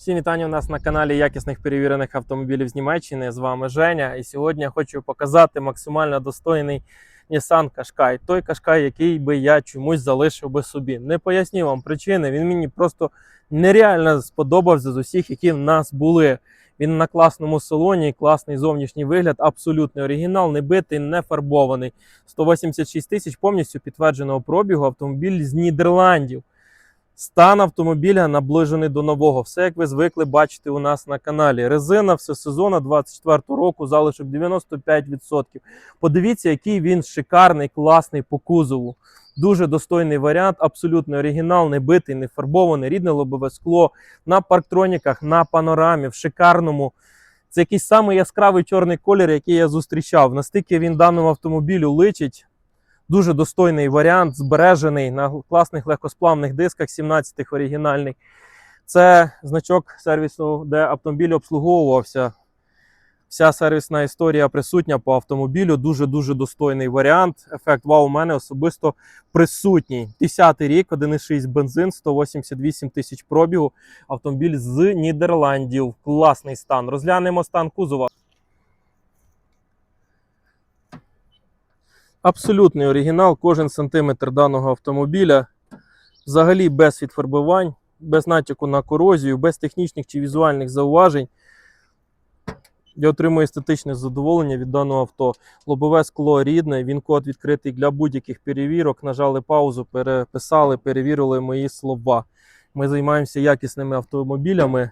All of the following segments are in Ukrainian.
Всі вітання у нас на каналі якісних перевірених автомобілів з Німеччини. З вами Женя. І сьогодні я хочу показати максимально достойний Nissan Qashqai. Той Qashqai, який би я чомусь залишив би собі. Не поясню вам причини. Він мені просто нереально сподобався з усіх, які в нас були. Він на класному салоні, класний зовнішній вигляд, абсолютний оригінал, не битий, не фарбований. 186 тисяч повністю підтвердженого пробігу автомобіль з Нідерландів. Стан автомобіля наближений до нового. Все, як ви звикли бачити у нас на каналі. Резина все сезону 24 року, залишок 95%. Подивіться, який він шикарний, класний по кузову. Дуже достойний варіант, абсолютно оригінал, не битий, не фарбований, рідне лобове скло на парктроніках, на панорамі, в шикарному. Це якийсь самий яскравий чорний колір, який я зустрічав. Настільки він даному автомобілю личить. Дуже достойний варіант, збережений на класних легкосплавних дисках, 17-х оригінальний. Це значок сервісу, де автомобіль обслуговувався. Вся сервісна історія присутня по автомобілю. Дуже-дуже достойний варіант. Ефект вау у мене особисто присутній. 10-й рік, 1,6 бензин, 188 тисяч пробігу. Автомобіль з Нідерландів. Класний стан. Розглянемо стан кузова. Абсолютний оригінал, кожен сантиметр даного автомобіля. Взагалі без відфарбувань, без натяку на корозію, без технічних чи візуальних зауважень. Я отримую естетичне задоволення від даного авто. Лобове скло рідне, він код відкритий для будь-яких перевірок. Нажали паузу, переписали, перевірили мої слова. Ми займаємося якісними автомобілями,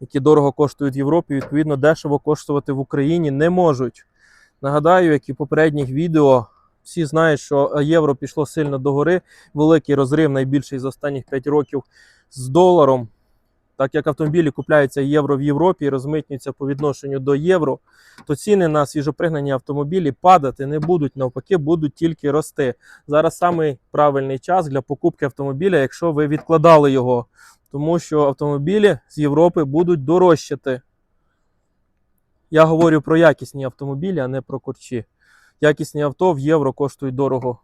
які дорого коштують в Європі. Відповідно, дешево коштувати в Україні не можуть. Нагадаю, як і в попередніх відео, всі знають, що євро пішло сильно догори. Великий розрив, найбільший за останніх 5 років з доларом. Так як автомобілі купляються євро в Європі і розмитнюються по відношенню до євро, то ціни на свіжопригнані автомобілі падати не будуть, навпаки, будуть тільки рости. Зараз самий правильний час для покупки автомобіля, якщо ви відкладали його, тому що автомобілі з Європи будуть дорожчати. Я говорю про якісні автомобілі, а не про корчі. Якісні авто в євро коштують дорого.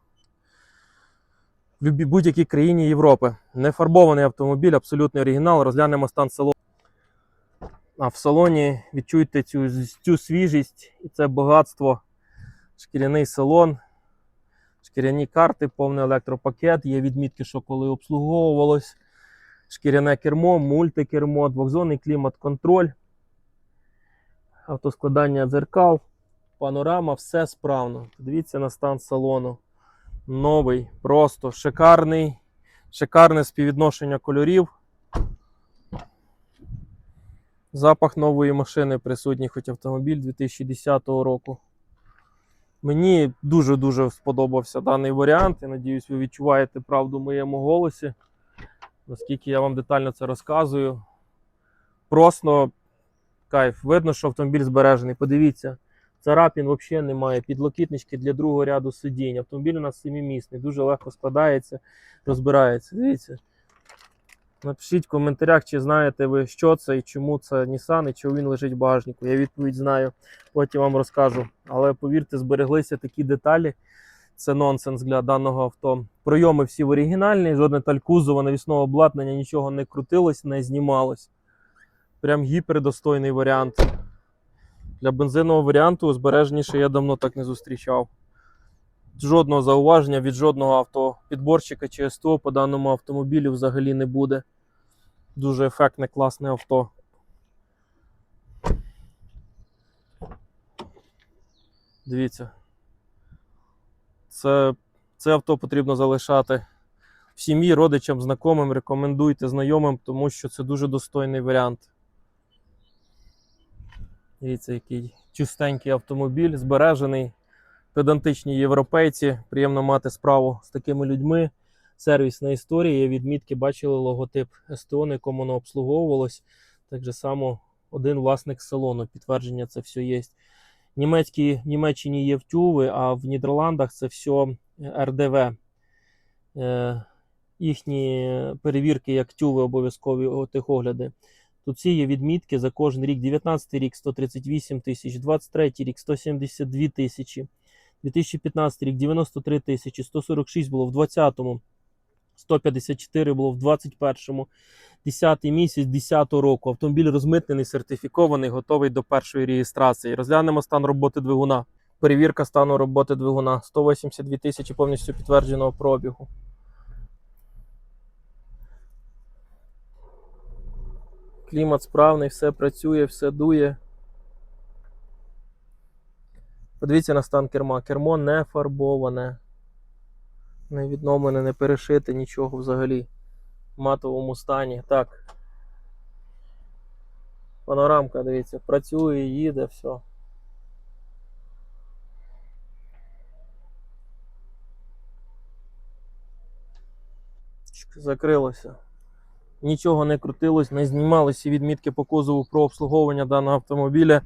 В будь-якій країні Європи. Нефарбований автомобіль, абсолютний оригінал. Розглянемо стан салону. А в салоні відчуйте цю, цю свіжість і це багатство. Шкіряний салон, шкіряні карти, повний електропакет. Є відмітки, що коли обслуговувалось. Шкіряне кермо, мультикермо, двохзонний клімат-контроль автоскладання дзеркал, панорама, все справно. Дивіться на стан салону. Новий, просто шикарний, шикарне співвідношення кольорів. Запах нової машини присутній, хоч автомобіль 2010 року. Мені дуже-дуже сподобався даний варіант. Я надіюсь, ви відчуваєте правду в моєму голосі. Наскільки я вам детально це розказую. Просто кайф. Видно, що автомобіль збережений. Подивіться, царапін взагалі немає. Підлокітнички для другого ряду сидінь. Автомобіль у нас семимісний, дуже легко складається, розбирається. Дивіться. Напишіть в коментарях, чи знаєте ви, що це і чому це Nissan, і чому він лежить в багажнику. Я відповідь знаю, потім вам розкажу. Але повірте, збереглися такі деталі. Це нонсенс для даного авто. Пройоми всі в оригінальні, жодне таль кузова, навісного обладнання, нічого не крутилось, не знімалось. Прям гіпердостойний варіант. Для бензинового варіанту збережніше я давно так не зустрічав. Жодного зауваження від жодного автопідборщика чи СТО по даному автомобілю взагалі не буде. Дуже ефектне, класне авто. Дивіться. Це, це авто потрібно залишати в сім'ї, родичам, знайомим, рекомендуйте знайомим, тому що це дуже достойний варіант. Дивіться, який чистенький автомобіль, збережений. Педантичні європейці. Приємно мати справу з такими людьми. Сервісна історія. Є відмітки, бачили логотип СТО, на якому воно обслуговувалось. Так же само один власник салону. Підтвердження це все є. Німецькі, Німеччині є втюви, а в Нідерландах це все РДВ. Е, їхні перевірки як тюви обов'язкові о, техогляди. Тут ці є відмітки за кожен рік. 19 рік 138 тисяч, 23 рік 172 тисячі, 2015 рік 93 тисячі, 146 було в 20-му. 154 було в 21-му. 10 місяць 10 року. Автомобіль розмитнений, сертифікований, готовий до першої реєстрації. Розглянемо стан роботи двигуна. Перевірка стану роботи двигуна. 182 тисячі повністю підтвердженого пробігу. Клімат справний, все працює, все дує. Подивіться на стан керма. Кермо не фарбоване, не відновлене, не перешите, нічого взагалі. В матовому стані. Так. Панорамка, дивіться, працює, їде, все. Закрилося. Нічого не крутилось, не знімалися відмітки по кузову про обслуговування даного автомобіля.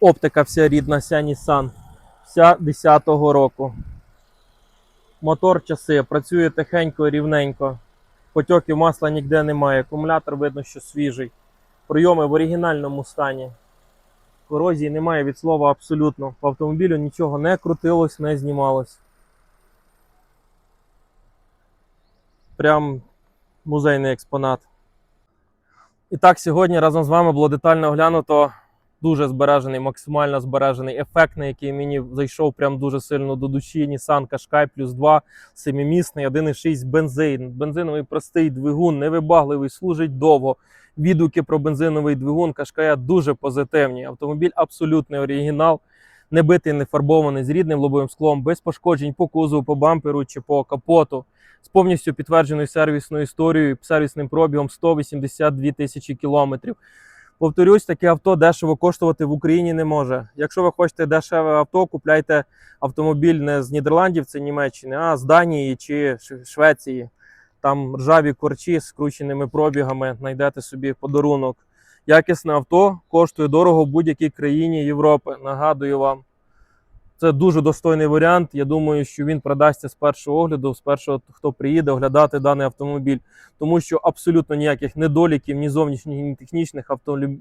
Оптика вся рідна, вся Nissan. Вся 10-го року. Мотор часи, працює тихенько, рівненько. Потьоків масла ніде немає. Акумулятор видно, що свіжий. Прийоми в оригінальному стані. Корозії немає від слова абсолютно. По автомобілю нічого не крутилось, не знімалось. Прям музейний експонат. І так, сьогодні разом з вами було детально оглянуто дуже збережений, максимально збережений, ефектний, який мені зайшов прям дуже сильно до душі. Nissan Qashqai плюс 2, семимісний, 1,6 бензин. Бензиновий простий двигун, невибагливий, служить довго. Відгуки про бензиновий двигун Qashqai дуже позитивні. Автомобіль абсолютний оригінал, не битий, не фарбований, з рідним лобовим склом, без пошкоджень по кузову, по бамперу чи по капоту. З повністю підтвердженою сервісною історією, сервісним пробігом 182 тисячі кілометрів. Повторюсь, таке авто дешево коштувати в Україні не може. Якщо ви хочете дешеве авто, купляйте автомобіль не з Нідерландів, це Німеччини, а з Данії чи Швеції. Там ржаві корчі з скрученими пробігами, знайдете собі подарунок. Якісне авто коштує дорого в будь-якій країні Європи. Нагадую вам. Це дуже достойний варіант. Я думаю, що він продасться з першого огляду, з першого, хто приїде оглядати даний автомобіль тому що абсолютно ніяких недоліків, ні зовнішніх, ні технічних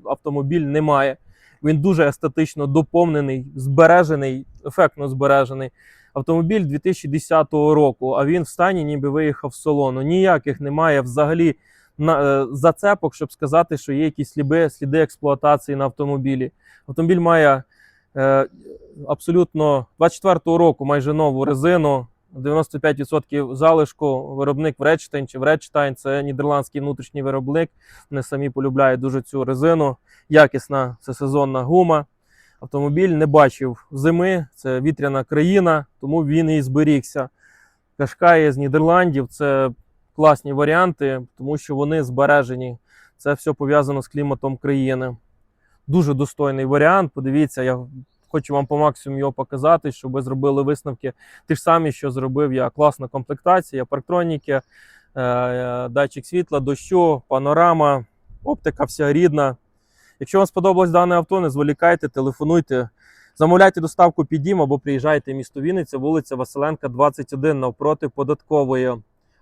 автомобіль немає. Він дуже естетично доповнений, збережений, ефектно збережений. Автомобіль 2010 року, а він в стані ніби виїхав з салону. Ніяких немає взагалі на, е, зацепок, щоб сказати, що є якісь сліди, сліди експлуатації на автомобілі. Автомобіль має е, абсолютно 24-го року майже нову резину, 95% залишку. Виробник Вречтайн чи Вречтайн це нідерландський внутрішній виробник. Вони самі полюбляють дуже цю резину. Якісна це сезонна гума. Автомобіль не бачив зими, це вітряна країна, тому він і зберігся. Кашкає з Нідерландів це класні варіанти, тому що вони збережені. Це все пов'язано з кліматом країни. Дуже достойний варіант. Подивіться, я хочу вам по максимуму його показати, щоб ви зробили висновки ті ж самі, що зробив я. Класна комплектація, парктроніки, е, датчик світла, дощу, панорама, оптика вся рідна. Якщо вам сподобалось дане авто, не зволікайте, телефонуйте. Замовляйте доставку під дім або приїжджайте в місто Вінниця, вулиця Василенка, 21 навпроти податкової.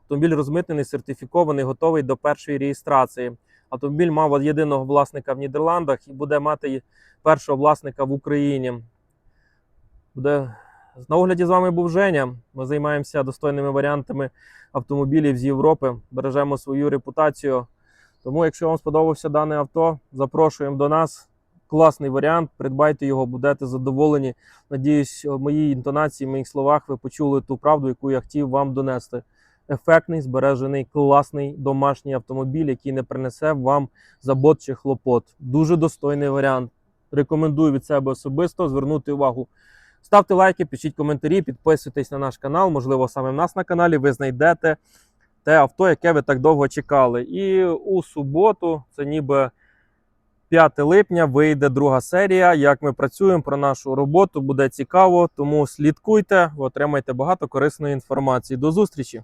Автомобіль розмитнений, сертифікований, готовий до першої реєстрації. Автомобіль мав єдиного власника в Нідерландах і буде мати першого власника в Україні. Буде... На огляді з вами був Женя. Ми займаємося достойними варіантами автомобілів з Європи, бережемо свою репутацію. Тому, якщо вам сподобався дане авто, запрошуємо до нас. Класний варіант, придбайте його, будете задоволені. Надіюсь, в моїй інтонації, в моїх словах ви почули ту правду, яку я хотів вам донести. Ефектний, збережений, класний домашній автомобіль, який не принесе вам забот чи хлопот. Дуже достойний варіант. Рекомендую від себе особисто звернути увагу. Ставте лайки, пишіть коментарі, підписуйтесь на наш канал. Можливо, саме в нас на каналі ви знайдете те авто, яке ви так довго чекали. І у суботу, це ніби 5 липня, вийде друга серія. Як ми працюємо про нашу роботу, буде цікаво. Тому слідкуйте, ви отримаєте багато корисної інформації. До зустрічі!